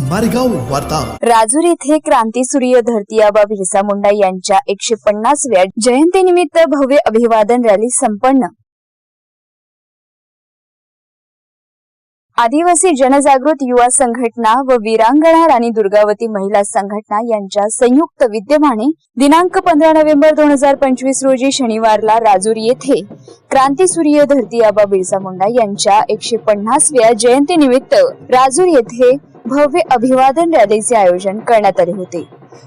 मारेगाव वार्ता. राजूर येथे क्रांतीसूर्य धरती आबा बिरसा मुंडा यांच्या एकशे पन्नासव्या जयंतीनिमित्त भव्य अभिवादन रॅली संपन्न. आदिवासी जनजागृत युवा संघटना व वीरांगणा राणी दुर्गावती महिला संघटना यांच्या संयुक्त विद्यमाने दिनांक पंधरा नोव्हेंबर दोन हजार पंचवीस रोजी शनिवारला राजूर येथे क्रांतीसूर्य धरती आबा बिरसा मुंडा यांच्या एकशे पन्नासव्या जयंतीनिमित्त राजूर येथे भव्य अभिवादन रॅलीचे आयोजन करण्यात आले होते.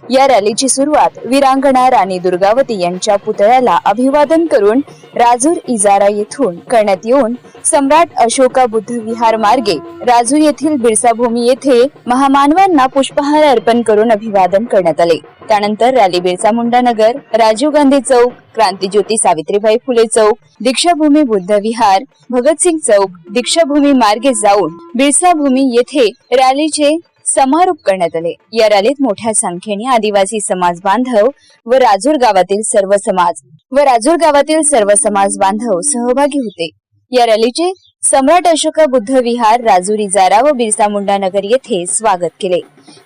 या रॅलीची सुरुवात वीरांगणा राणी दुर्गावती यांच्या पुतळ्याला अभिवादन करून राजूर इजारा येथून करण्यात येऊन सम्राट अशोका बुद्ध विहार मार्गे राजूर येथील बिरसाभूमी येथे महामानवांना पुष्पहार अर्पण करून अभिवादन करण्यात आले. त्यानंतर रॅली बिरसा मुंडा नगर राजीव गांधी चौक क्रांतीज्योती सावित्रीबाई फुले चौक दीक्षाभूमी बुद्ध विहार भगतसिंग चौक दीक्षाभूमी मार्गे जाऊन बिरसाभूमी येथे रॅलीचे समारोप करण्यात आले. या रॅलीत मोठ्या संख्येने आदिवासी समाज बांधव व राजूर गावातील सर्व समाज व राजूर गावातील सर्व समाज बांधव सहभागी होते. या रॅलीचे सम्राट अशोका बुद्ध विहार राजूर इजारा व बिरसा मुंडा नगर येथे स्वागत केले.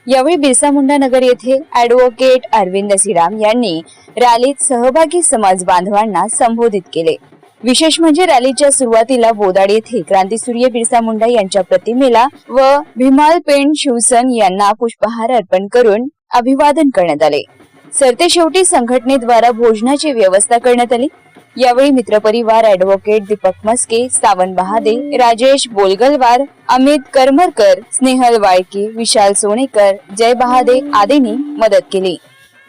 यावेळी बिरसा मुंडा नगर येथे ऍडव्होकेट अरविंद सिराम यांनी रॅलीत सहभागी समाज बांधवांना संबोधित केले. विशेष म्हणजे रॅलीच्या सुरुवातीला बोदाड येथे क्रांतीसूर्य बिरसा मुंडा यांच्या प्रतिमेला व भीमाल पेंड शिवसन यांना पुष्पहार अर्पण करून अभिवादन करण्यात आले. सरते शेवटी संघटनेद्वारा भोजनाची व्यवस्था करण्यात आली. यावेळी मित्रपरिवार ऍडव्होकेट दीपक मस्के सावन बहादे राजेश बोलगलवार अमित करमरकर स्नेहल वाळके विशाल सोनेकर जय बहादे आदींनी मदत केली.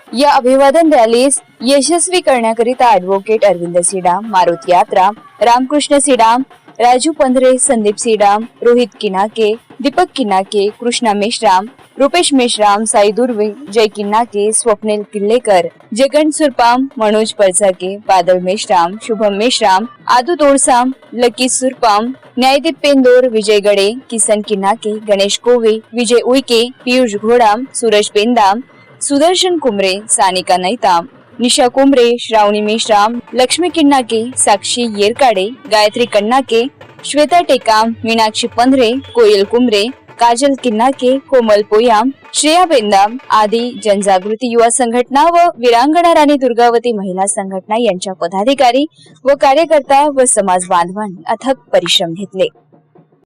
या अभिवादन रॅलीस यशस्वी करण्याकरिता ऍडव्होकेट अरविंद सिडाम मारुती यात्रा रामकृष्ण सिडाम राजू पंधरे संदीप सिडाम रोहित किनाके दीपक किनाके कृष्णा मेश्राम रुपेश मेश्राम साई दुर्वे जय किन्नाके स्वप्नील किल्लेकर जगन सुरपाम मनोज परसाके बादल मेश्राम शुभम मेश्राम आदू तोडसाम लकी सुरपाम न्यायदीप पेंदोर विजय गडे किसन किन्नाके गणेश कोवे विजय उईके पियुष घोडाम सूरज पेंदाम सुदर्शन कुमरे सानिका नैताम निशा कुमरे श्रावणी मेश्राम लक्ष्मी किन्नाके साक्षी येरकाडे गायत्री कन्नाके श्वेता टेकाम मीनाक्षी पंधरे कोयल कुमरे काजल किन्नाके कोमल पोयाम श्रेया बेंदाम आदी जनजागृती युवा संघटना व वीरांगणा राणी दुर्गावती महिला संघटना यांच्या पदाधिकारी व कार्यकर्ता व समाज बांधवांनी अथक परिश्रम घेतले.